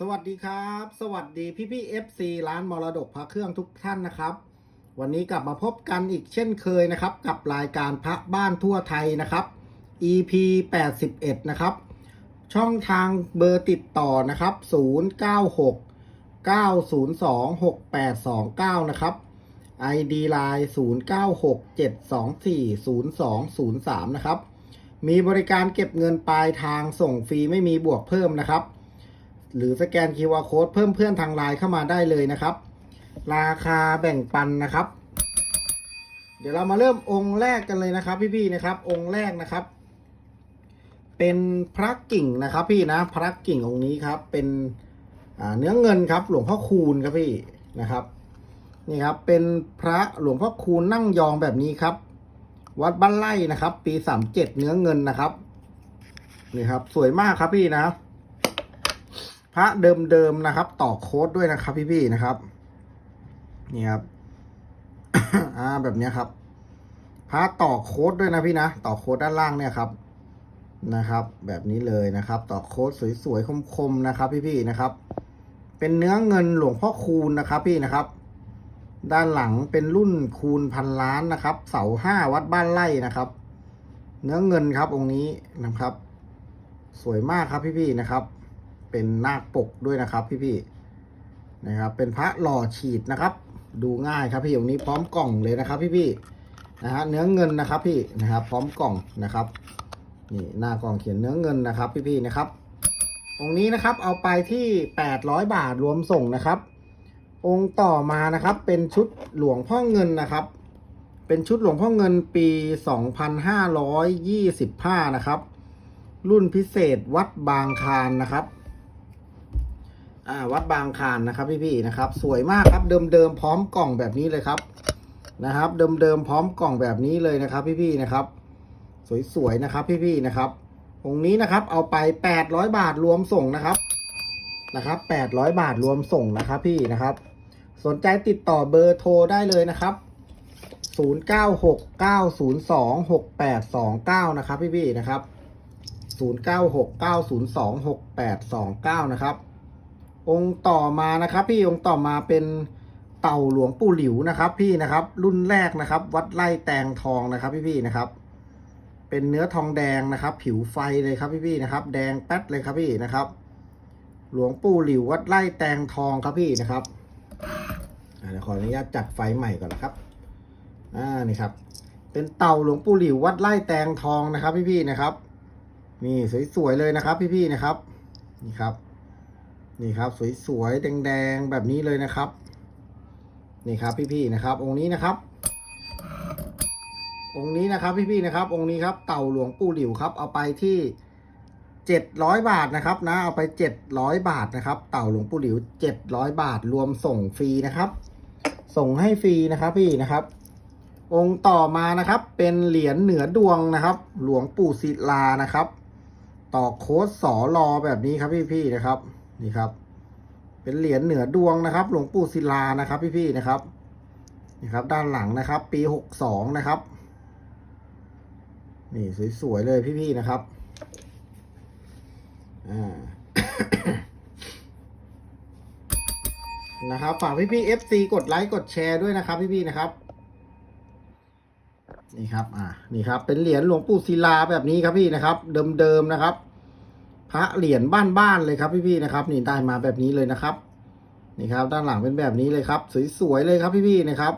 สวัสดีครับ สวัสดีพี่พี่ๆ FC ร้านมรดกพระเครื่องทุกท่านนะครับ วันนี้กลับมาพบกันอีกเช่นเคยนะครับ กับรายการพระบ้านทั่วไทยนะครับ EP 81นะครับ ช่องทางเบอร์ติดต่อนะครับ 096 902 6829 นะครับ ID Line 096 724 0203 นะครับ มีบริการเก็บเงินปลายทางส่งฟรีไม่มีบวกเพิ่มนะครับ หรือสแกน QR Code เพิ่มเพื่อนทางไลน์เข้ามาได้เลยนะครับ ราคาแบ่งปันนะครับ เดี๋ยวเรามาเริ่มองค์แรกกันเลยนะครับพี่ๆนะครับ องค์แรกนะครับ เป็นพระกิ่งนะครับพี่นะพระกิ่งองค์นี้ครับ เป็นเนื้อเงินครับ หลวงพ่อคูณครับพี่นะครับนี่ครับเป็นพระหลวงพ่อคูณนั่งยองแบบนี้ครับ วัดบ้านไร่นะครับ ปีสามเจ็ดเนื้อเงินนะครับนี่ครับ สวยมากครับพี่นะครับ พระเดิมๆนะครับ ต่อโค้ดด้วยนะครับ พี่ๆนะครับ นี่ครับ อ่าแบบนี้ครับ พระต่อโค้ดด้วยนะพี่นะ ต่อโค้ดด้านล่างเนี่ยครับ นะครับ แบบนี้เลยนะครับ ต่อโค้ดสวยๆคมๆนะครับ พี่ๆนะครับ เป็นเนื้อเงินหลวงพ่อคูณนะครับ พี่นะครับด้านหลังเป็นรุ่นคูณพันล้านนะครับ เสาห้าวัดบ้านไร่นะครับ เนื้อเงินครับองค์นี้นะครับ สวยมากครับพี่ๆนะครับ เป็นนาคปกด้วยนะครับ พี่ๆนะครับ เป็นพระหล่อฉีดนะครับ ดูง่ายครับพี่องค์นี้พร้อมกล่องเลยนะครับ พี่ๆนะฮะเนื้อเงินนะครับพี่นะครับ พร้อมกล่องนะครับนี่หน้ากล่องเขียนเนื้อเงินนะครับ พี่ๆนะครับ องค์นี้นะครับเอาไปที่800บาทรวมส่งนะครับ องค์ต่อมานะครับ เป็นชุดหลวงพ่อเงินนะครับ เป็นชุดหลวงพ่อเงินปี 2525 นะครับรุ่นพิเศษวัดบางคานนะครับ อ่าวัดบางคานนะครับพี่ๆนะครับ สวยมากครับเดิมๆพร้อมกล่องแบบนี้เลยครับนะครับ เดิมๆพร้อมกล่องแบบนี้เลยนะครับ พี่ๆนะครับ สวยๆนะครับพี่ๆนะครับองค์นี้นะครับ เอาไป 800 บาทรวมส่งนะครับนะครับ 800 บาทรวมส่งนะครับ พี่นะครับ สนใจติดต่อเบอร์โทรได้เลยนะครับ 0969026829 นะครับพี่ๆนะครับ 0969026829 นะครับ องค์ต่อมานะครับ พี่องค์ต่อมาเป็นเต่าหลวงปู่หลิวนะครับ พี่นะครับ รุ่นแรกนะครับ วัดไร่แตงทองนะครับ พี่ๆนะครับ เป็นเนื้อทองแดงนะครับ ผิวไฟเลยครับพี่ๆนะครับ แดงแป๊ดเลยครับพี่นะครับ หลวงปู่หลิววัดไร่แตงทองครับพี่นะครับเดี๋ยวขออนุญาตจัดไฟใหม่ก่อนนะครับอ่านี่ครับ เป็นเต่าหลวงปู่หลิววัดไร่แตงทองนะครับ พี่ๆนะครับนี่สวยๆเลยนะครับ พี่ๆนะครับนี่ครับ นี่ครับ สวยๆ แดงๆ แบบนี้เลยนะครับ นี่ครับพี่ๆนะครับ องค์นี้นะครับ องค์นี้นะครับพี่ๆนะครับ องค์นี้ครับ เต่าหลวงปู่หลิวครับ เอาไปที่เจ็ดร้อยบาทนะครับ นะ เอาไปเจ็ดร้อยบาทนะครับ เต่าหลวงปู่หลิวเจ็ดร้อยบาทรวมส่งฟรีนะครับ ส่งให้ฟรีนะครับพี่นะครับ องค์ต่อมานะครับ เป็นเหรียญเหนือดวงนะครับ หลวงปู่ศิลานะครับ ต่อโค้ดสอรอแบบนี้ครับพี่ๆนะครับ นี่ครับ เป็นเหรียญเหนือดวงนะครับ หลวงปู่ศิลานะครับ พี่ๆนะครับ นี่ครับ ด้านหลังนะครับ ปีหกสองนะครับ นี่สวยๆเลยพี่ๆนะครับอ่านะครับฝากพี่ๆ FC กดไลค์กดแชร์ด้วยนะครับ พี่ๆนะครับ นี่ครับ อ่านี่ครับ เป็นเหรียญหลวงปู่ศิลาแบบนี้ครับพี่นะครับ เดิมๆนะครับ พระเหรียญบ้านๆเลยครับพี่ๆนะครับนี่ได้มาแบบนี้เลยนะครับนี่ครับ ด้านหลังเป็นแบบนี้เลยครับ สวยๆเลยครับพี่ๆนะครับ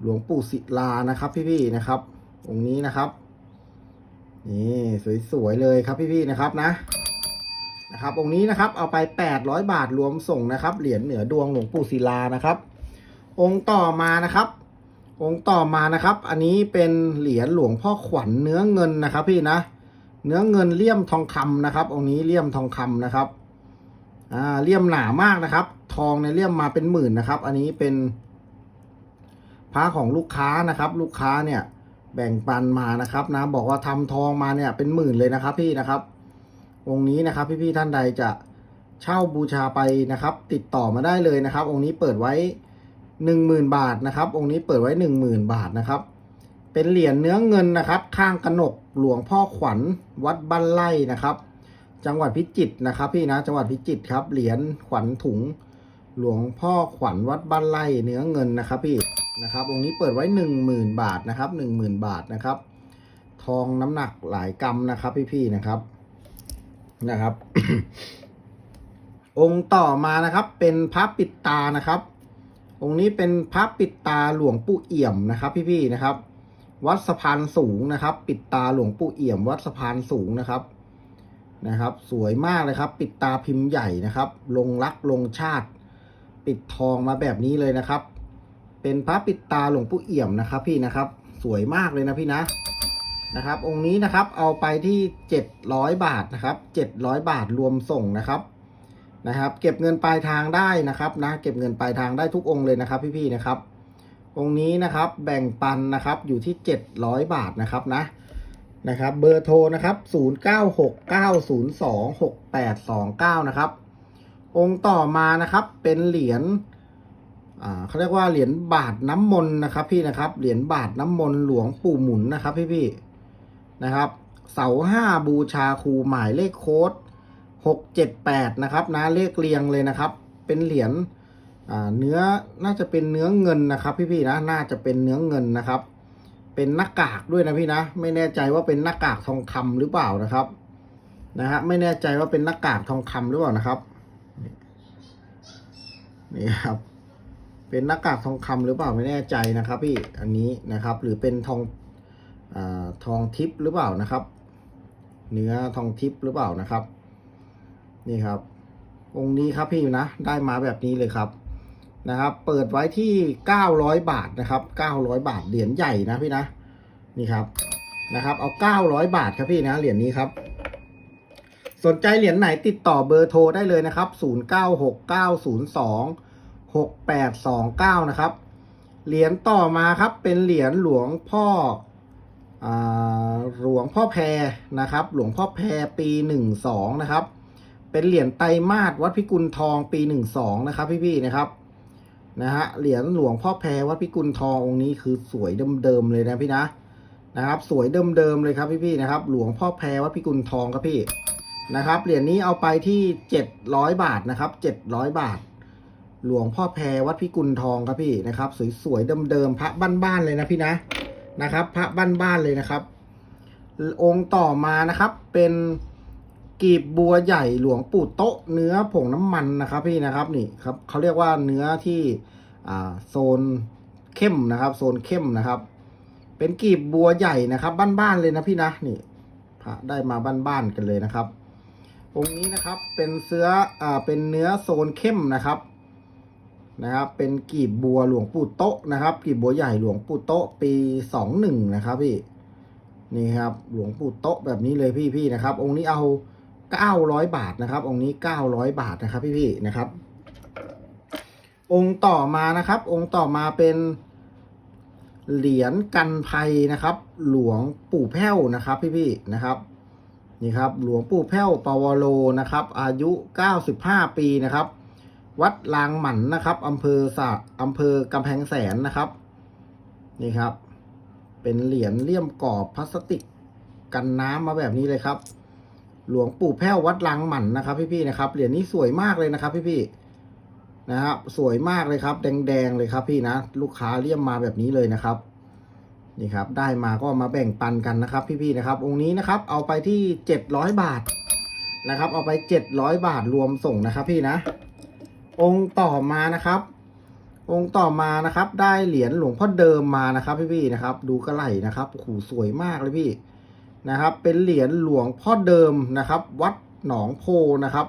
หลวงปู่ศิลานะครับ พี่ๆนะครับ องค์นี้นะครับนี่สวยๆเลยครับพี่ๆนะครับนะนะครับองค์นี้นะครับเอาไป 800 บาทรวมส่งนะครับ เหรียญเหนือดวงหลวงปู่ศิลานะครับ องค์ต่อมานะครับ องค์ต่อมานะครับ อันนี้เป็นเหรียญหลวงพ่อขวัญเนื้อเงินนะครับ พี่นะ เนื้อเงินเลี่ยมทองคำนะครับ องค์นี้เลี่ยมทองคำนะครับ อ่าเลี่ยมหนามากนะครับ ทองในเลี่ยมมาเป็นหมื่นนะครับ อันนี้เป็นพระของลูกค้านะครับ ลูกค้าเนี่ย แบ่งปันมานะครับนะบอกว่าทำทองมาเนี่ยเป็นหมื่นเลยนะครับ พี่นะครับ องค์นี้นะครับ พี่ๆท่านใดจะเช่าบูชาไปนะครับ ติดต่อมาได้เลยนะครับ องค์นี้เปิดไว้หนึ่งหมื่นบาทนะครับ องค์นี้เปิดไว้หนึ่งหมื่นบาทนะครับ เป็นเหรียญเนื้อเงินนะครับ ข้างกระหนก หลวงพ่อขวัญวัดบ้านไร่นะครับ จังหวัดพิจิตรนะครับพี่นะจังหวัดพิจิตรครับเหรียญขวัญถุง หลวงพ่อขวัญวัดบ้านไร่เนื้อเงินนะครับพี่นะครับองค์นี้เปิดไว้หนึ่งหมื่นบาทนะครับหนึ่งหมื่นบาทนะครับ ทองน้ำหนักหลายกรัมนะครับพี่ๆนะครับนะครับ องค์ต่อมานะครับ เป็นพระปิดตานะครับ องค์นี้เป็นพระปิดตาหลวงปู่เอี่ยมนะครับ พี่ๆนะครับ วัดสะพานสูงนะครับ ปิดตาหลวงปู่เอี่ยม วัดสะพานสูงนะครับนะครับ สวยมากเลยครับ ปิดตาพิมพ์ใหญ่นะครับ ลงรักลงชาติ ปิดทองมาแบบนี้เลยนะครับ เป็นพระปิดตาหลวงปู่เอี่ยมนะครับ พี่นะครับ สวยมากเลยนะพี่นะนะครับ องค์นี้นะครับเอาไปที่เจ็ดร้อยบาทนะครับเจ็ดร้อยบาทรวมส่งนะครับนะครับ เก็บเงินปลายทางได้นะครับนะ เก็บเงินปลายทางได้ทุกองค์เลยนะครับ พี่ๆนะครับ องค์นี้นะครับแบ่งปันนะครับอยู่ที่เจ็ดร้อยบาทนะครับนะนะครับเบอร์โทรนะครับศูนย์เก้าหกเก้าศูนย์สองหกแปดสองเก้านะครับ องค์ต่อมานะครับเป็นเหรียญอ่าเขาเรียกว่าเหรียญบาทน้ำมนต์นะครับ พี่นะครับเหรียญบาทน้ำมนต์หลวงปู่หมุนนะครับ พี่พี่ๆนะครับ เสาห้าบูชาครูหมายเลขโค้ดหกเจ็ดแปดนะครับนะเลขเรียงเลยนะครับ เป็นเหรียญ เนื้อน่าจะเป็นเนื้อเงินนะครับ พี่ๆนะน่าจะเป็นเนื้อเงินนะครับ เป็นหน้ากากด้วยนะพี่นะไม่แน่ใจว่าเป็นหน้ากากทองคำหรือเปล่านะครับนะฮะไม่แน่ใจว่าเป็นหน้ากากทองคำหรือเปล่านะครับนี่ครับ เป็นหน้ากากทองคำหรือเปล่าไม่แน่ใจนะครับ พี่อันนี้นะครับ หรือเป็นทองอาทองทิพย์หรือเปล่านะครับ เนื้อทองทิพย์หรือเปล่านะครับ นี่ครับองค์นี้ครับพี่นะได้มาแบบนี้เลยครับ นะครับ เปิดไว้ที่เก้าร้อยบาทนะครับเก้าร้อยบาทเหรียญใหญ่นะพี่นะ นี่ครับนะครับ เอาเก้าร้อยบาทครับพี่นะเหรียญนี้ครับ สนใจเหรียญไหนติดต่อเบอร์โทรได้เลยนะครับ 096902 6829 นะครับ เหรียญต่อมาครับ เป็นเหรียญหลวงพ่ออหลวงพ่อแพรนะครับ หลวงพ่อแพรปี12นะครับ เป็นเหรียญไตรมาสวัดพิกุลทองปี12นะครับ พี่ๆนะครับ นะฮะเหรียญหลวงพ่อแพรวัดพิกุลทององค์นี้คือสวยเดิมๆเลยนะพี่นะนะครับ สวยเดิมๆเลยครับพี่ๆนะครับ หลวงพ่อแพรวัดพิกุลทองครับพี่นะครับเหรียญนี้เอาไปที่เจ็ดร้อยบาทนะครับเจ็ดร้อยบาท หลวงพ่อแพรวัดพิกุลทองครับพี่นะครับ สวยๆเดิมๆพระบ้านๆเลยนะพี่นะนะครับ พระบ้านๆเลยนะครับ องค์ต่อมานะครับเป็น กีบบัวใหญ่หลวงปู่โต๊ะเนื้อผงน้ำมันนะครับพี่นะครับนี่ครับเขาเรียกว่าเนื้อที่อ่าโซนเข้มนะครับ โซนเข้มนะครับ เป็นกีบบัวใหญ่นะครับ บ้านๆเลยนะพี่นะนี่พระได้มาบ้านๆกันเลยนะครับองค์นี้นะครับเป็นเสื้ออ่าเป็นเนื้อโซนเข้มนะครับนะครับ เป็นกีบบัวหลวงปู่โต๊ะนะครับ กีบบัวใหญ่หลวงปู่โต๊ะปีสองหนึ่งนะครับพี่นี่ครับ หลวงปู่โต๊ะแบบนี้เลยพี่พี่นะครับ องค์นี้เอา เก้าร้อยบาทนะครับ องค์นี้เก้าร้อยบาทนะครับ พี่พี่นะครับ องค์ต่อมานะครับ องค์ต่อมาเป็นเหรียญกันภัยนะครับ หลวงปู่แพ้วนะครับ พี่พี่นะครับนี่ครับ หลวงปู่แพ้วปวโรนะครับ อายุ 95 ปีนะครับ วัดลางหมันนะครับอำเภอสะอำเภอกำแพงแสนนะครับ นี่ครับ เป็นเหรียญเลี่ยมกรอบพลาสติกกันน้ำมาแบบนี้เลยครับ หลวงปู่แพ้ววัดลางหมันนะครับ พี่ๆนะครับเหรียญนี้สวยมากเลยนะครับ พี่ๆนะครับสวยมากเลยครับ แดงๆเลยครับ พี่นะลูกค้าเลี่ยมมาแบบนี้เลยนะครับนี่ครับได้มาก็มาแบ่งปันกันนะครับ พี่ๆนะครับ องค์นี้นะครับเอาไปที่เจ็ดร้อยบาทนะครับ เอาไปเจ็ดร้อยบาทรวมส่งนะครับ พี่นะ องค์ต่อมานะครับองค์ต่อมานะครับ ได้เหรียญหลวงพ่อเดิมมานะครับ พี่ๆนะครับ ดูกระไหล่นะครับโอ้โหสวยมากเลยพี่ นะครับ เป็นเหรียญหลวงพ่อเดิมนะครับ วัดหนองโพนะครับ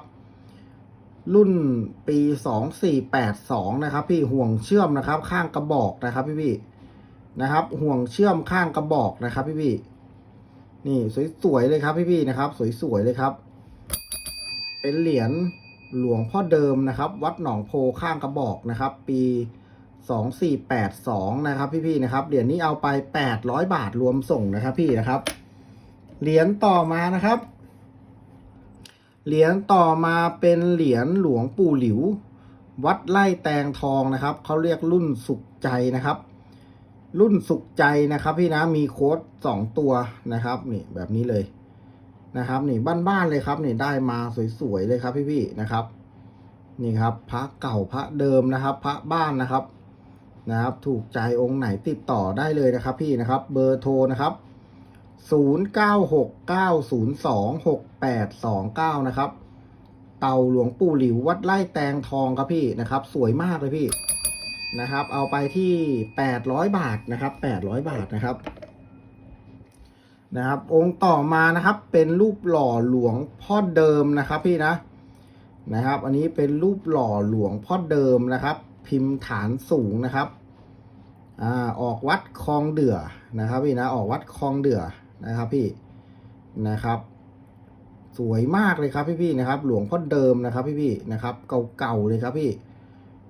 รุ่นปีสองสี่แปดสองนะครับ พี่ห่วงเชื่อมนะครับ ข้างกระบอกนะครับ พี่ๆนะครับ ห่วงเชื่อมข้างกระบอกนะครับ พี่พี่นี่สวยๆเลยครับ พี่พี่นะครับ สวยๆเลยครับ เป็นเหรียญหลวงพ่อเดิมนะครับ วัดหนองโพข้างกระบอกนะครับ ปีสองสี่แปดสองนะครับ พี่พี่นะครับเหรียญนี้เอาไปแปดร้อยบาทรวมส่งนะครับ พี่นะครับ เหรียญต่อมานะครับ เหรียญต่อมาเป็นเหรียญหลวงปู่หลิว วัดไล่แตงทองนะครับเขาเรียกรุ่นสุขใจนะครับ รุ่นสุขใจนะครับ พี่นะมีโค้ดสองตัวนะครับนี่แบบนี้เลยนะครับนี่บ้านๆเลยครับนี่ได้มาสวยๆเลยครับพี่ๆนะครับ นี่ครับ พระเก่าพระเดิมนะครับ พระบ้านนะครับนะครับ ถูกใจองค์ไหนติดต่อได้เลยนะครับ พี่นะครับ เบอร์โทรนะครับ 0969026829 นะครับ เต่าหลวงปู่หลิววัดไร่แตงทองครับพี่นะครับ สวยมากเลยพี่นะครับ เอาไปที่ 800 บาทนะครับ 800 บาทนะครับนะครับ องค์ต่อมานะครับ เป็นรูปหล่อหลวงพ่อเดิมนะครับพี่นะนะครับ อันนี้เป็นรูปหล่อหลวงพ่อเดิมนะครับ พิมพ์ฐานสูงนะครับอ่าออกวัดคลองเดือนะครับพี่นะออกวัดคลองเดือ นะครับพี่นะครับสวยมากเลยครับพี่พี่ๆนะครับ หลวงพ่อเดิมนะครับพี่พี่ๆนะครับ เก่าๆเลยครับพี่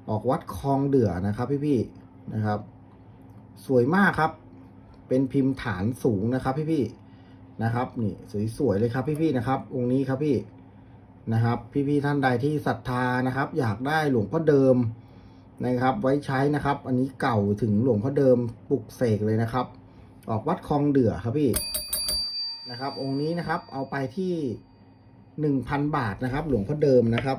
ออกวัดคลองเดือนะครับพี่พี่ๆนะครับ สวยมากครับ เป็นพิมพ์ฐานสูงนะครับพี่พี่ๆนะครับ นี่สวยๆเลยครับพี่พี่ๆนะครับองค์นี้ครับพี่นะครับพี่พี่ๆท่านใดที่ศรัทธานะครับ อยากได้หลวงพ่อเดิมนะครับ ไว้ใช้นะครับ อันนี้เก่าถึงหลวงพ่อเดิมปลุกเสกเลยนะครับ ออกวัดคลองเดือครับพี่ นะครับ องค์นี้นะครับเอาไปที่หนึ่งพันบาทนะครับ หลวงพ่อเดิมนะครับ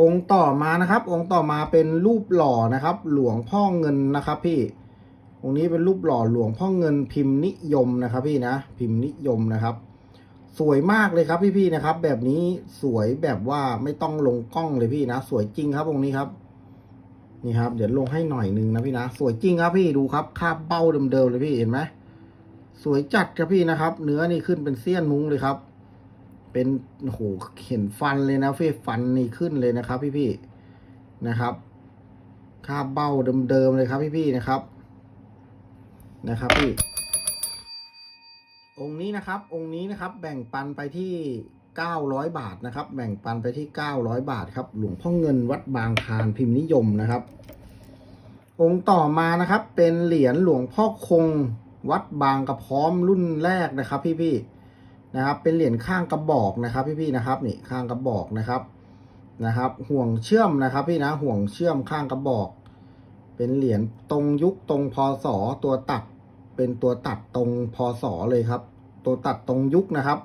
องค์ต่อมานะครับ องค์ต่อมาเป็นรูปหล่อนะครับ หลวงพ่อเงินนะครับ พี่องค์นี้เป็นรูปหล่อหลวงพ่อเงินพิมพ์นิยมนะครับ พี่นะพิมพ์นิยมนะครับ สวยมากเลยครับพี่ๆนะครับ แบบนี้สวยแบบว่าไม่ต้องลงกล้องเลยพี่นะ สวยจริงครับองค์นี้ครับนี่ครับ เดี๋ยวลงให้หน่อยนึงนะพี่นะ สวยจริงครับพี่ดูครับคาบเบ้าเดิมๆเลยพี่เห็นไหม สวยจัดครับพี่นะครับ เนื้อนี่ขึ้นเป็นเสี้ยนมุ้งเลยครับ เป็นโหเห็นฟันเลยนะพี่ฟันนี่ขึ้นเลยนะครับ พี่ๆนะครับคาบเบ้าเดิมๆเลยครับพี่ๆนะครับ นะครับพี่ องค์นี้นะครับ องค์นี้นะครับ แบ่งปันไปที่900บาทนะครับ แบ่งปันไปที่900บาทครับ หลวงพ่อเงินวัดบางคลานพิมพ์นิยมนะครับ องค์ต่อมานะครับ เป็นเหรียญหลวงพ่อคง วัดบางกระพร้อมรุ่นแรกนะครับพี่ๆนะครับ เป็นเหรียญข้างกระบอกนะครับ พี่ๆนะครับนี่ข้างกระบอกนะครับนะครับ ห่วงเชื่อมนะครับ พี่นะห่วงเชื่อมข้างกระบอก เป็นเหรียญตรงยุคตรงพศตัวตัด เป็นตัวตัดตรงพศเลยครับ ตัวตัดตรงยุคนะครับ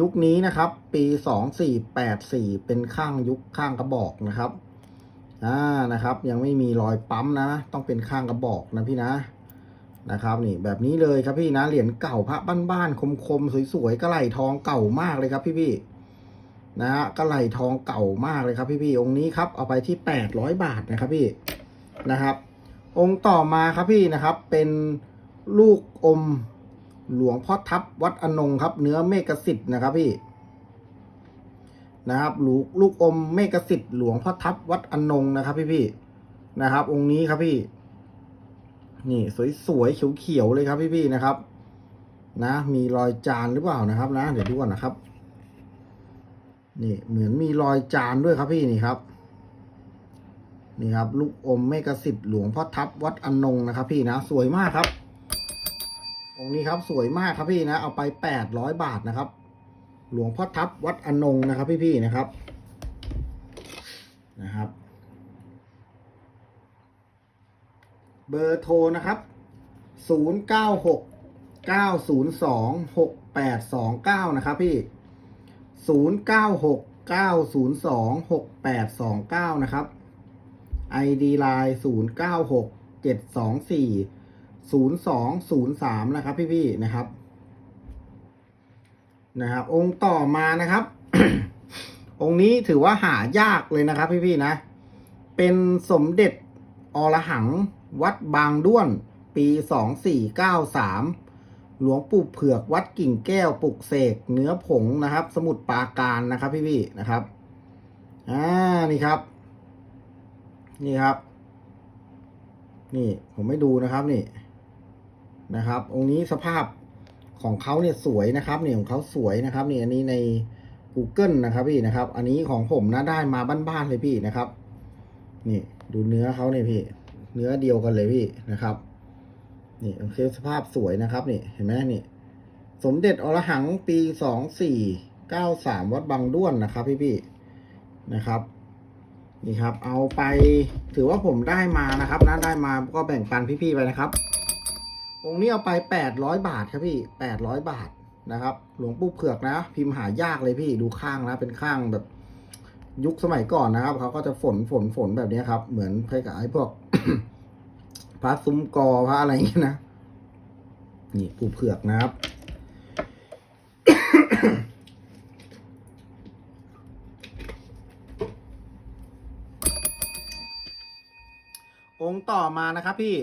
ยุคนี้นะครับ ปีสองสี่แปดสี่เป็นข้างยุคข้างกระบอกนะครับอ่านะครับ ยังไม่มีรอยปั๊มนะ ต้องเป็นข้างกระบอกนะพี่นะ นะครับนี่แบบนี้เลยครับพี่นะเหรียญเก่าพระบ้านๆคมๆสวยๆกระไหลทองเก่ามากเลยครับพี่ๆนะฮะกระไหลทองเก่ามากเลยครับพี่ๆองค์นี้ครับเอาไปที่แปดร้อยบาทนะครับพี่นะครับ องค์ต่อมาครับพี่นะครับ เป็นลูกอมหลวงพ่อทับวัดอนงครับ เนื้อเมกสิทธิ์นะครับพี่นะครับลูกลูกอมเมกสิทธิ์หลวงพ่อทับวัดอนงนะครับ พี่พี่ๆนะครับ องค์นี้ครับพี่ นี่สวยๆเขียวๆเลยครับพี่ๆนะครับ นะ มีรอยจานหรือเปล่านะครับ นะ เดี๋ยวดูก่อนนะครับ นี่เหมือนมีรอยจานด้วยครับพี่นี่ครับ นี่ครับ ลูกอมเมกสิทธิ์หลวงพ่อทับวัดอนงนะครับ พี่นะสวยมากครับองค์นี้ครับสวยมากครับพี่นะ เอาไปแปดร้อยบาทนะครับ หลวงพ่อทับวัดอนงนะครับ พี่ๆนะครับนะครับ เบอร์โทรนะครับศูนย์เก้าหกเก้าศูนย์สองหกแปดสองเก้านะครับพี่ศูนย์เก้าหกเก้าศูนย์สองหกแปดสองเก้านะครับ ID Line 0 9 6 7 2 4 0 2 0 3 นะครับ พี่ๆนะครับ นะครับ องค์ต่อมานะครับ องค์นี้ถือว่าหายากเลยนะครับ พี่ๆนะ เป็นสมเด็จอรหัง วัดบางด้วน ปี 2493 หลวงปู่เผือกวัดกิ่งแก้วปลุกเสกเนื้อผงนะครับ สมุดปาการนะครับพี่ๆนะครับอ่านี่ครับ นี่ครับ นี่ผมไม่ดูนะครับนี่นะครับ องค์นี้สภาพของเขาเนี่ยสวยนะครับนี่ของเขาสวยนะครับนี่อันนี้ใน Google นะครับพี่นะครับ อันนี้ของผมนะได้มาบ้านๆเลยพี่นะครับ นี่ดูเนื้อเขาเนี่ยพี่ เนื้อเดียวกันเลยพี่นะครับนี่โอเคสภาพสวยนะครับนี่เห็นไหมนี่ สมเด็จอรหังปีสองสี่เก้าสามวัดบางด้วนนะครับ พี่พี่นะครับ นี่ครับ เอาไปถือว่าผมได้มานะครับนะได้มาก็แบ่งปันพี่ๆไปนะครับองค์นี้เอาไปแปดร้อยบาทครับพี่แปดร้อยบาทนะครับ หลวงปู่เผือกนะ พิมพ์หายากเลยพี่ดูข้างนะ เป็นข้างแบบยุคสมัยก่อนนะครับเขาก็จะฝนฝนฝนแบบนี้ครับ เหมือนคล้ายๆพวก พระซุ้มกอพระอะไรอย่างเงี้ยนะนี่ปูเผือกนะครับ องค์ต่อมานะครับพี่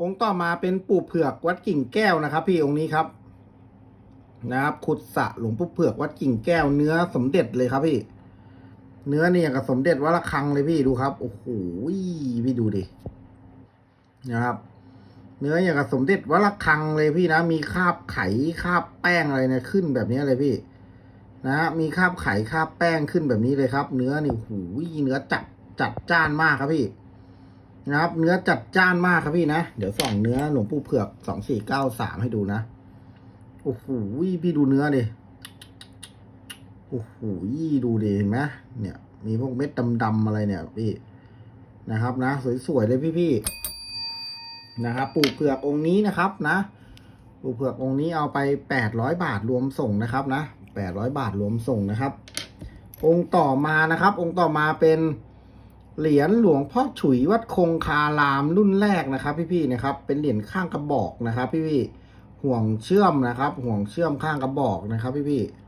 องค์ต่อมาเป็นปูเผือกวัดกิ่งแก้วนะครับพี่องค์นี้ครับนะครับ ขุดสะหลวงปู่เผือกวัดกิ่งแก้วเนื้อสมเด็จเลยครับพี่ เนื้อเนี่ยกับสมเด็จวัดระฆังเลยพี่ดูครับ โอ้โหพี่ดูดินะครับ เนื้ออย่างกับสมเด็จวัดระฆังเลยพี่นะ มีคาบไข่คาบแป้งอะไรเนี่ยขึ้นแบบนี้เลยพี่ นะมีคาบไข่คาบแป้งขึ้นแบบนี้เลยครับ เนื้อนี่โอ้โหเนื้อจัดจัดจ้านมากครับพี่นะครับ เนื้อจัดจ้านมากครับพี่นะ เดี๋ยวส่องเนื้อหลวงปู่เผือกสองสี่เก้าสามให้ดูนะ โอ้โหพี่ดูเนื้อดิ โอ้โหดูดิเห็นไหมเนี่ย มีพวกเม็ดดำๆอะไรเนี่ยพี่นะครับนะ สวยๆเลยพี่ๆนะครับปู่เผือกองค์นี้นะครับนะปู่เผือกองค์นี้เอาไปแปดร้อยบาทรวมส่งนะครับนะแปดร้อยบาทรวมส่งนะครับ องค์ต่อมานะครับ องค์ต่อมาเป็นเหรียญหลวงพ่อฉุยวัดคงคารามรุ่นแรกนะครับพี่ๆนะครับ เป็นเหรียญข้างกระบอกนะครับ พี่ๆห่วงเชื่อมนะครับ ห่วงเชื่อมข้างกระบอกนะครับ พี่ๆ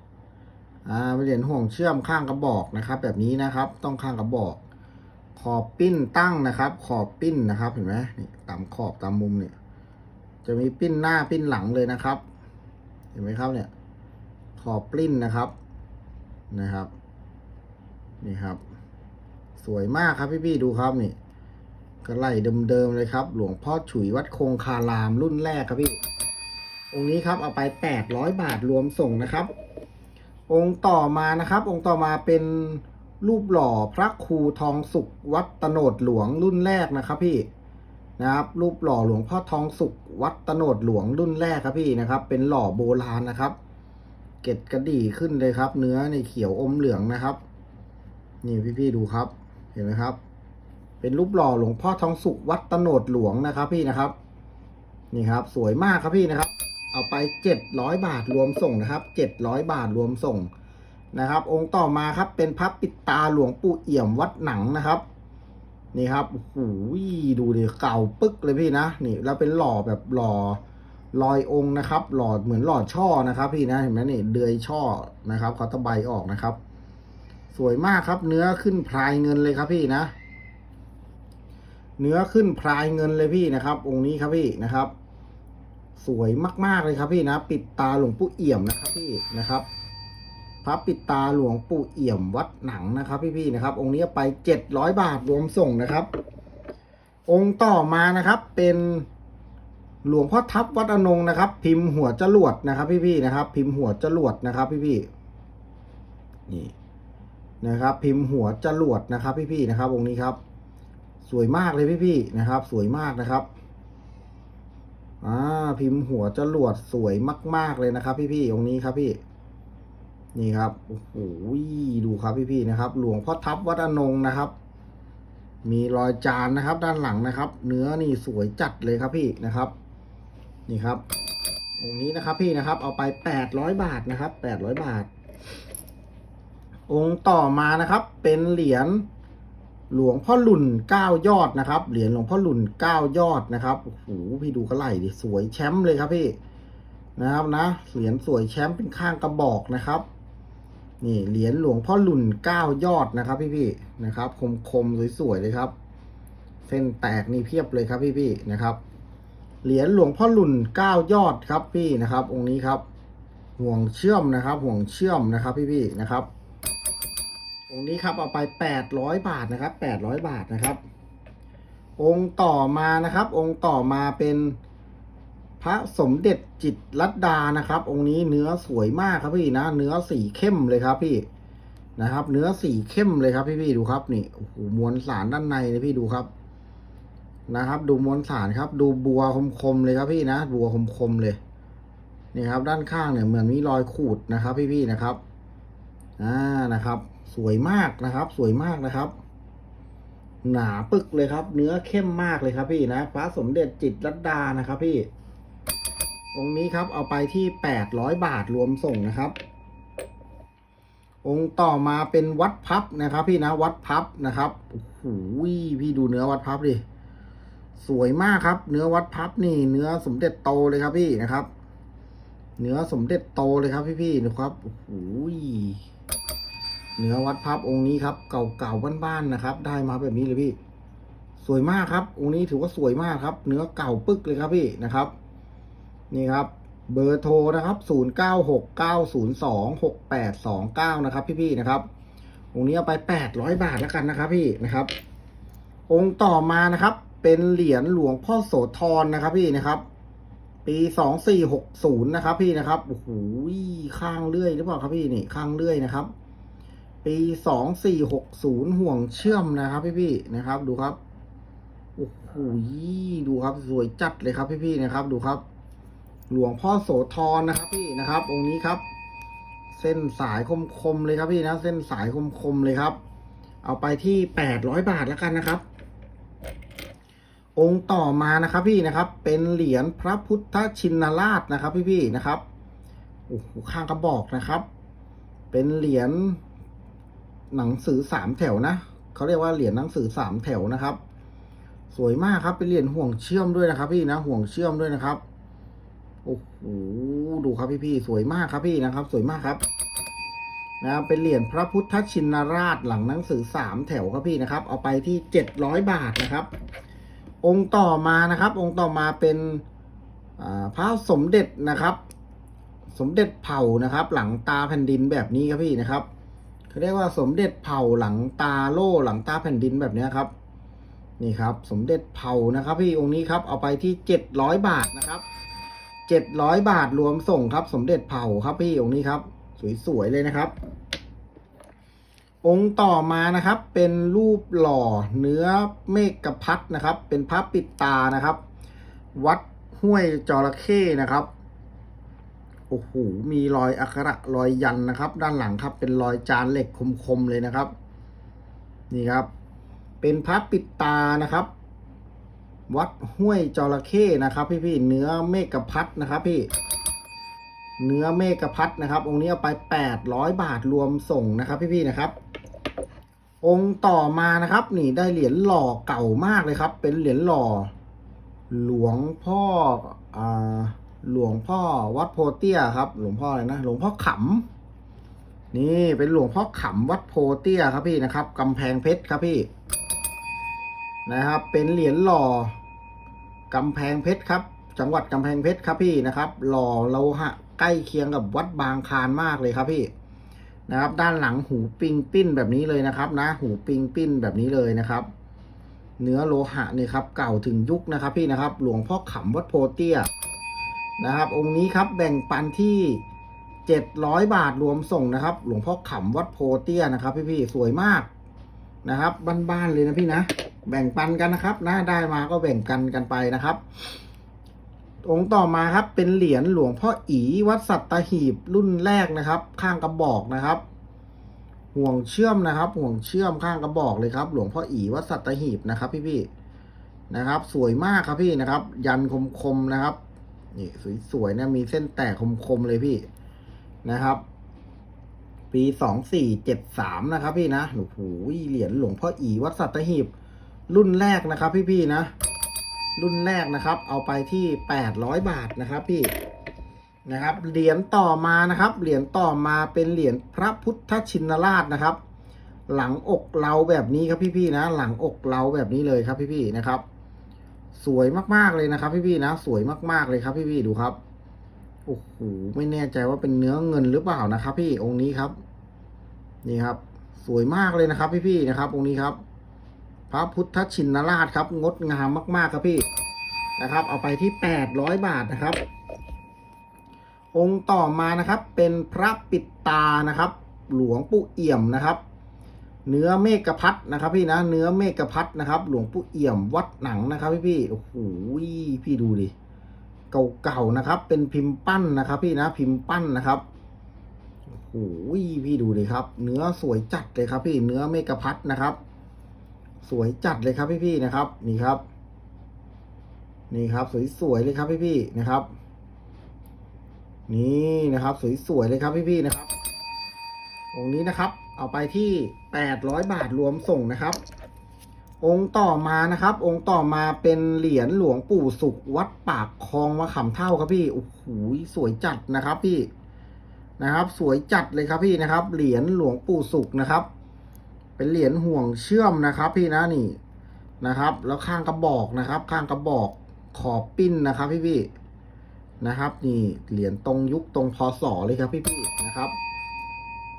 อ่าเป็นเหรียญห่วงเชื่อมข้างกระบอกนะครับ แบบนี้นะครับ ต้องข้างกระบอก ขอบปิ้นตั้งนะครับ ขอบปิ้นนะครับ เห็นไหมนี่ตามขอบตามมุมเนี่ย จะมีปิ้นหน้าปิ้นหลังเลยนะครับ เห็นไหมครับเนี่ย ขอบปิ้นนะครับ นะครับ นี่ครับ สวยมากครับพี่พี่ๆดูครับนี่ก็ไล่เดิมๆเลยครับ หลวงพ่อฉุยวัดคงคารามรุ่นแรกครับพี่องค์นี้ครับเอาไปแปดร้อยบาทรวมส่งนะครับ องค์ต่อมานะครับ องค์ต่อมาเป็นรูปหล่อพระครูทองสุขวัดตโนดหลวงรุ่นแรกนะครับพี่นะครับรูปหล่อหลวงพ่อทองสุขวัดตโนดหลวงรุ่นแรกครับพี่นะครับ เป็นหล่อโบราณนะครับ เกล็ดกระดี่ขึ้นเลยครับ เนื้อในเขียวอมเหลืองนะครับ นี่พี่ๆดูครับ เห็นไหมครับ เป็นรูปหล่อหลวงพ่อทองสุขวัดตโนดหลวงนะครับ พี่นะครับ นี่ครับ สวยมากครับพี่นะครับ เอาไปเจ็ดร้อยบาทรวมส่งนะครับเจ็ดร้อยบาทรวมส่งนะครับ องค์ต่อมาครับเป็นพระปิดตาหลวงปู่เอี่ยมวัดหนังนะครับ นี่ครับโอ้โหดูดิเก่าปึ๊กเลยพี่นะนี่แล้วเป็นหล่อแบบหล่อลอยองค์นะครับ หล่อเหมือนหล่อช่อนะครับ พี่นะเห็นไหมนี่เดือยช่อนะครับเขาตะไบออกนะครับ สวยมากครับ เนื้อขึ้นพลายเงินเลยครับพี่นะ เนื้อขึ้นพลายเงินเลยพี่นะครับ องค์นี้ครับพี่นะครับ สวยมาก ๆ เลยครับพี่นะ ปิดตาหลวงปู่เอี่ยมนะครับพี่นะครับพระปิดตาหลวงปู่เอี่ยมวัดหนังนะครับ พี่ๆนะครับ องค์นี้ไปเจ็ดร้อยบาทรวมส่งนะครับ องค์ต่อมานะครับ เป็นหลวงพ่อทับวัดอนงนะครับ พิมพ์หัวจรวดนะครับ พี่ๆนะครับ พิมพ์หัวจรวดนะครับ พี่ๆนี่นะครับ พิมพ์หัวจรวดนะครับ พี่ๆนะครับองค์นี้ครับ สวยมากเลยพี่ๆนะครับ สวยมากนะครับ อ่าพิมพ์หัวจรวดสวยมาก ๆ เลยนะครับ พี่ๆตรงนี้ครับพี่ นี่ครับโอ้โหดูครับพี่ๆนะครับ หลวงพ่อทับวัดอนงนะครับ มีรอยจานนะครับ ด้านหลังนะครับ เนื้อนี่สวยจัดเลยครับพี่นะครับ นี่ครับองค์นี้นะครับพี่นะครับ เอาไปแปดร้อยบาทนะครับแปดร้อยบาท องค์ต่อมานะครับ เป็นเหรียญ หลวงพ่อหลุ่นเก้ายอดนะครับ เหรียญหลวงพ่อหลุ่นเก้ายอดนะครับโอ้โหพี่ดูกระไหล่ดิสวยแชมป์เลยครับพี่นะครับนะเหรียญสวยแชมป์เป็นข้างกระบอกนะครับ นี่เหรียญหลวงพ่อหลุ่นเก้ายอดนะครับ พี่พี่ๆนะครับ คมคมๆสวยๆเลยครับ เส้นแตกนี่เพียบเลยครับพี่พี่ๆนะครับ เหรียญหลวงพ่อหลุ่นเก้ายอดครับพี่นะครับ องค์นี้ครับ ห่วงเชื่อมนะครับ ห่วงเชื่อมนะครับ พี่พี่ๆนะครับ องค์นี้ครับเอาไปแปดร้อยบาทนะครับแปดร้อยบาทนะครับ องค์ต่อมานะครับ องค์ต่อมาเป็นพระสมเด็จจิตรลัดดานะครับ องค์นี้เนื้อสวยมากครับพี่นะ เนื้อสีเข้มเลยครับพี่นะครับ เนื้อสีเข้มเลยครับพี่พี่ดูครับนี่โอ้โหมวลสารด้านในเลยพี่ดูครับ นะครับ ดูมวลสารครับ ดูบัวคมๆเลยครับพี่นะ บัวคมๆเลยนี่ครับ ด้านข้างเนี่ยเหมือนมีรอยขูดนะครับ พี่พี่นะครับอ่านะครับ สวยมากนะครับ สวยมากนะครับ หนาปึกเลยครับ เนื้อเข้มมากเลยครับพี่นะพระสมเด็จจิตรลัดดานะครับ พี่ องค์นี้ครับ เอาไปที่แปดร้อยบาทรวมส่งนะครับ องค์ต่อมาเป็นวัดพับนะครับ พี่นะวัดพับนะครับโอ้โหพี่ดูเนื้อวัดพับดิสวยมากครับ เนื้อวัดพับนี่ เนื้อสมเด็จโตเลยครับพี่นะครับ เนื้อสมเด็จโตเลยครับพี่พี่ๆนะครับโอ้โห เนื้อวัดพับองค์นี้ครับ เก่าๆบ้านๆนะครับ ได้มาแบบนี้เลยพี่ สวยมากครับ องค์นี้ถือว่าสวยมากครับ เนื้อเก่าปึ๊กเลยครับพี่นะครับ นี่ครับ เบอร์โทรนะครับ 0 9 6 9 0 2 6 8 2 9 นะครับ พี่ๆนะครับ องค์นี้เอาไป 800 บาทแล้วกันนะครับ พี่นะครับ องค์ต่อมานะครับ เป็นเหรียญหลวงพ่อโสธรนะครับ พี่นะครับปี2460นะครับ พี่นะครับ โอ้โห ข้างเลื่อยหรือเปล่าครับพี่นี่ ข้างเลื่อยนะครับ ปี2460ห่วงเชื่อมนะครับพี่ๆนะครับ ดูครับโอ้โหดูครับสวยจัดเลยครับพี่ๆนะครับ ดูครับ หลวงพ่อโสธรนะครับพี่นะครับ องค์นี้ครับ เส้นสายคมๆเลยครับพี่นะ เส้นสายคมๆเลยครับ เอาไปที่แปดร้อยบาทแล้วกันนะครับ องค์ต่อมานะครับพี่นะครับ เป็นเหรียญพระพุทธชินราชนะครับ พี่ๆนะครับโอ้โหข้างกระบอกนะครับ เป็นเหรียญ หนังสือสามแถวนะเขาเรียกว่าเหรียญหนังสือสามแถวนะครับ สวยมากครับเป็นเหรียญห่วงเชื่อมด้วยนะครับ พี่นะห่วงเชื่อมด้วยนะครับโอ้โหดูครับพี่พี่ๆสวยมากครับพี่นะครับ สวยมากครับนะเป็นเหรียญพระพุทธชินราชหลังหนังสือสามแถวครับพี่นะครับ เอาไปที่เจ็ดร้อยบาทนะครับ องค์ต่อมานะครับ องค์ต่อมาเป็นพระสมเด็จนะครับ สมเด็จเผ่านะครับ หลังตาแผ่นดินแบบนี้ครับพี่นะครับ เขาเรียกว่าสมเด็จเผ่าหลังตาโล่หลังตาแผ่นดินแบบนี้ครับ นี่ครับสมเด็จเผ่านะครับพี่องค์นี้ครับเอาไปที่เจ็ดร้อยบาทนะครับเจ็ดร้อยบาทรวมส่งครับ สมเด็จเผ่าครับพี่องค์นี้ครับ สวยๆเลยนะครับ องค์ต่อมานะครับ เป็นรูปหล่อเนื้อเมฆกพัดนะครับ เป็นพระปิดตานะครับ วัดห้วยจระเข้นะครับ โอ้โหมีรอยอักขระรอยยันนะครับ ด้านหลังครับ เป็นรอยจานเหล็กคมๆเลยนะครับ นี่ครับ เป็นพระปิดตานะครับ วัดห้วยจระเข้นะครับพี่พี่ๆเนื้อเมฆพัดนะครับพี่เนื้อเมฆพัดนะครับ องค์นี้เอาไปแปดร้อยบาทรวมส่งนะครับพี่พี่ๆนะครับ องค์ต่อมานะครับ นี่ได้เหรียญหล่อเก่ามากเลยครับ เป็นเหรียญหล่อ หลวงพ่ออ่า หลวงพ่อวัดโพเตียครับ หลวงพ่ออะไรนะ หลวงพ่อขำนี่เป็นหลวงพ่อขำวัดโพเตียครับพี่นะครับกำแพงเพชรครับพี่ นะครับ เป็นเหรียญหล่อกำแพงเพชรครับ จังหวัดกำแพงเพชรครับพี่นะครับ หล่อโลหะใกล้เคียงกับวัดบางคานมากเลยครับพี่นะครับ ด้านหลังหูปิงปิ้นแบบนี้เลยนะครับ นะ หูปิงปิ้นแบบนี้เลยนะครับ เนื้อโลหะนี่ครับ เก่าถึงยุคนะครับ พี่นะครับ หลวงพ่อขำวัดโพเตี้ย นะครับ องค์นี้ครับแบ่งปันที่เจ็ดร้อยบาทรวมส่งนะครับ หลวงพ่อขำวัดโพเตี้ยนะครับพี่พี่ๆสวยมากนะครับบ้านๆเลยนะพี่นะแบ่งปันกันนะครับนะได้มาก็แบ่งกันกันไปนะครับ องค์ต่อมาครับเป็นเหรียญหลวงพ่ออีวัดสัตหีบรุ่นแรกนะครับ ข้างกระบอกนะครับ ห่วงเชื่อมนะครับ ห่วงเชื่อมข้างกระบอกเลยครับ หลวงพ่ออีวัดสัตหีบนะครับ พี่พี่ๆนะครับ สวยมากครับพี่นะครับ ยันคมๆนะครับ นี่สวยๆนะมีเส้นแตกคมๆเลยพี่นะครับ ปีสองสี่เจ็ดสามนะครับ พี่นะโอ้โหเหรียญหลวงพ่ออีวัดสัตหีบ รุ่นแรกนะครับ พี่ๆนะ รุ่นแรกนะครับ เอาไปที่แปดร้อยบาทนะครับ พี่นะครับเหรียญต่อมานะครับ เหรียญต่อมาเป็นเหรียญพระพุทธชินราชนะครับ หลังอกเราแบบนี้ครับพี่ๆนะ หลังอกเราแบบนี้เลยครับพี่ๆนะครับ สวยมากๆเลยนะครับ พี่ๆนะสวยมากๆเลยครับพี่ๆดูครับโอ้โหไม่แน่ใจว่าเป็นเนื้อเงินหรือเปล่านะครับ พี่องค์นี้ครับ นี่ครับ สวยมากเลยนะครับ พี่ๆนะครับ องค์นี้ครับ พระพุทธชินราชครับ งดงามมาก ๆ ครับพี่นะครับ เอาไปที่แปดร้อยบาทนะครับ องค์ต่อมานะครับ เป็นพระปิดตานะครับ หลวงปู่เอี่ยมนะครับ เนื้อเมฆพัดนะครับ พี่นะ เนื้อเมฆพัดนะครับ หลวงปู่เอี่ยมวัดหนังนะครับ พี่พี่โอ้โหพี่ดูดิเก่าๆนะครับ เป็นพิมพ์ปั้นนะครับ พี่นะพิมพ์ปั้นนะครับโอ้โหพี่ดูดิครับ เนื้อสวยจัดเลยครับ พี่เนื้อเมฆพัดนะครับ สวยจัดเลยครับพี่ๆนะครับ นี่ครับ นี่ครับ สวยๆเลยครับพี่ๆนะครับ นี่นะครับ สวยๆเลยครับพี่ๆนะครับองนี้นะครับ เอาไปที่ 800 บาทรวมส่งนะครับ องค์ต่อมานะครับ องค์ต่อมาเป็นเหรียญหลวงปู่สุขวัดปากคลองมะขามเท่าครับพี่โอ้โหสวยจัดนะครับพี่นะครับ สวยจัดเลยครับพี่นะครับ เหรียญหลวงปู่สุขนะครับ เป็นเหรียญห่วงเชื่อมนะครับ พี่นะนี่นะครับ แล้วข้างกระบอกนะครับ ข้างกระบอกขอบปิ้นนะครับ พี่พี่นะครับ นี่เหรียญตรงยุคตรงพศเลยครับพี่พี่นะครับ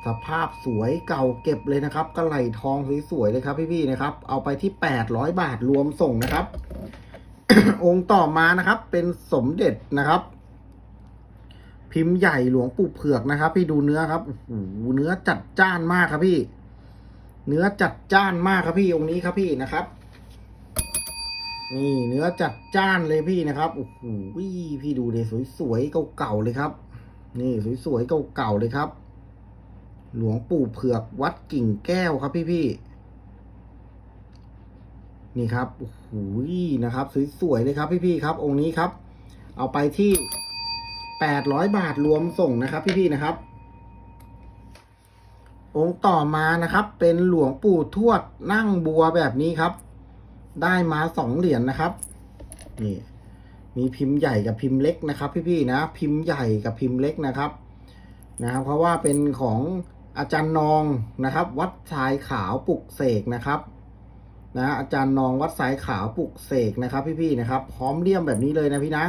สภาพสวยเก่าเก็บเลยนะครับกระไหลทองสวยๆเลยครับพี่ๆนะครับ เอาไปที่ 800 บาทรวมส่งนะครับ องค์ต่อมานะครับ เป็นสมเด็จนะครับ พิมพ์ใหญ่หลวงปู่เผือกนะครับ พี่ดูเนื้อครับโอ้โหเนื้อจัดจ้านมากครับพี่ เนื้อจัดจ้านมากครับพี่องค์นี้ครับพี่นะครับนี่เนื้อจัดจ้านเลยพี่นะครับโอ้โหพี่ดูเลยสวยๆเก่าๆเลยครับ นี่สวยๆเก่าๆเลยครับ หลวงปู่เผือกวัดกิ่งแก้วครับพี่พี่นี่ครับโอ้โหนะครับสวยๆเลยครับพี่พี่ครับ องค์นี้ครับ เอาไปที่แปดร้อยบาทรวมส่งนะครับ พี่พี่นะครับ องค์ต่อมานะครับ เป็นหลวงปู่ทวดนั่งบัวแบบนี้ครับ ได้มาสองเหรียญนะครับ นี่มีพิมพ์ใหญ่กับพิมพ์เล็กนะครับ พี่ๆนะ พิมพ์ใหญ่กับพิมพ์เล็กนะครับนะครับ เพราะว่าเป็นของ อาจารย์นองนะครับ วัดสายขาวปลุกเสกนะครับนะอาจารย์นองวัดสายขาวปลุกเสกนะครับ พี่ๆนะครับ พร้อมเลี่ยมแบบนี้เลยนะพี่นะ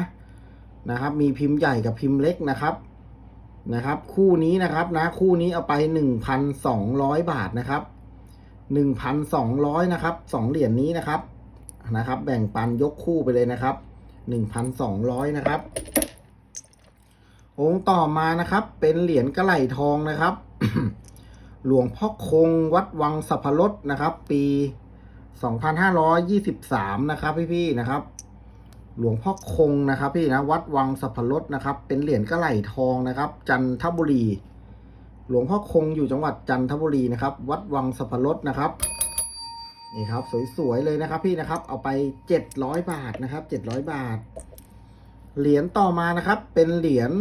นะครับ มีพิมพ์ใหญ่กับพิมพ์เล็กนะครับนะครับ คู่นี้นะครับนะคู่นี้เอาไปหนึ่งพันสองร้อยบาทนะครับหนึ่งพันสองร้อยนะครับสองเหรียญนี้นะครับนะครับ แบ่งปันยกคู่ไปเลยนะครับหนึ่งพันสองร้อยนะครับ องค์ต่อมานะครับ เป็นเหรียญกระไหลทองนะครับ หลวงพ่อคงวัดวังสัพพรสนะครับ ปี 2523 นะครับ พี่ๆนะครับ หลวงพ่อคงนะครับ พี่นะวัดวังสัพพรสนะครับ เป็นเหรียญกระไหลทองนะครับ จันทบุรี หลวงพ่อคงอยู่จังหวัดจันทบุรีนะครับ วัดวังสัพพรสนะครับนี่ครับ สวยๆเลยนะครับ พี่นะครับ เอาไป 700 บาทนะครับ 700 บาท เหรียญต่อมานะครับ เป็นเหรียญ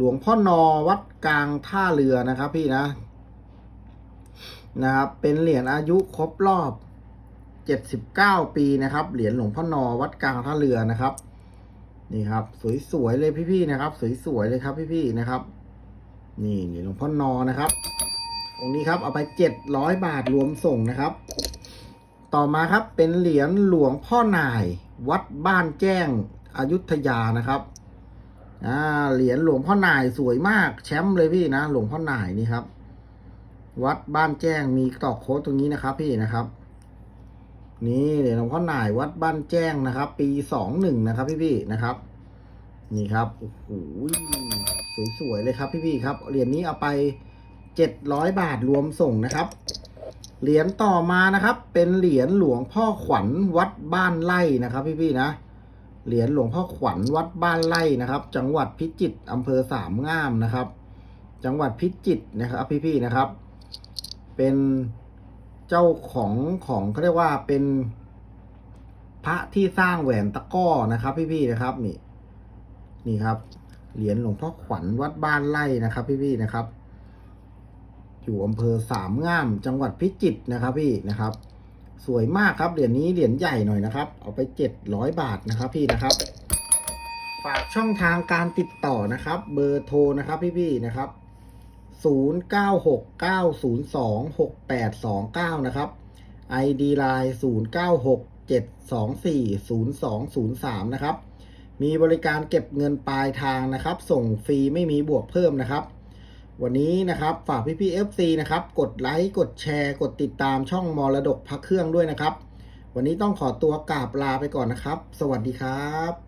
หลวงพ่อนอวัดกลางท่าเรือนะครับพี่นะ นะครับ เป็นเหรียญอายุครบรอบเจ็ดสิบเก้าปีนะครับ เหรียญหลวงพ่อนอวัดกลางท่าเรือนะครับ นี่ครับ สวยๆเลยพี่ๆนะครับ สวยๆเลยครับพี่ๆนะครับ นี่เหรียญหลวงพ่อนอนะครับองค์นี้ครับเอาไปเจ็ดร้อยบาทรวมส่งนะครับ ต่อมาครับเป็นเหรียญหลวงพ่อหน่าย วัดบ้านแจ้งอยุธยานะครับ อ่าเหรียญหลวงพ่อหน่ายสวยมาก แชมป์เลยพี่นะ หลวงพ่อหน่ายนี่ครับ วัดบ้านแจ้งมีตอกโค้ดตรงนี้นะครับ พี่นะครับ นี่เหรียญหลวงพ่อหน่ายวัดบ้านแจ้งนะครับ ปีสองหนึ่งนะครับ พี่พี่นะครับ นี่ครับโอ้โหสวยๆเลยครับพี่พี่ครับเหรียญนี้เอาไปเจ็ดร้อยบาทรวมส่งนะครับเหรียญต่อมานะครับ เป็นเหรียญหลวงพ่อขวัญวัดบ้านไร่นะครับ พี่ๆนะ เหรียญหลวงพ่อขวัญวัดบ้านไร่นะครับ จังหวัดพิจิตรอำเภอสามงามนะครับ จังหวัดพิจิตรนะครับพี่ๆนะครับ เป็นเจ้าของของเขาเรียกว่าเป็นพระที่สร้างแหวนตะก้อนะครับ พี่ๆนะครับนี่นี่ครับเหรียญหลวงพ่อขวัญวัดบ้านไร่นะครับ พี่ๆนะครับ อยู่อำเภอสามงาม จังหวัดพิจิตรนะครับพี่นะครับ สวยมากครับเหรียญนี้เหรียญใหญ่หน่อยนะครับ เอาไปเจ็ดร้อยบาทนะครับพี่นะครับ ฝากช่องทางการติดต่อนะครับ เบอร์โทรนะครับพี่ๆนะครับศูนย์เก้าหกเก้าศูนย์สองหกแปดสองเก้านะครับ ID Line ศูนย์เก้าหกเจ็ดสองสี่ศูนย์สองศูนย์สามนะครับ มีบริการเก็บเงินปลายทางนะครับ ส่งฟรีไม่มีบวกเพิ่มนะครับ วันนี้นะครับฝากพี่พี่ๆ FC นะครับกดไลค์กดแชร์กดติดตามช่องมรดกพักเครื่องด้วยนะครับ วันนี้ต้องขอตัวกราบลาไปก่อนนะครับ สวัสดีครับ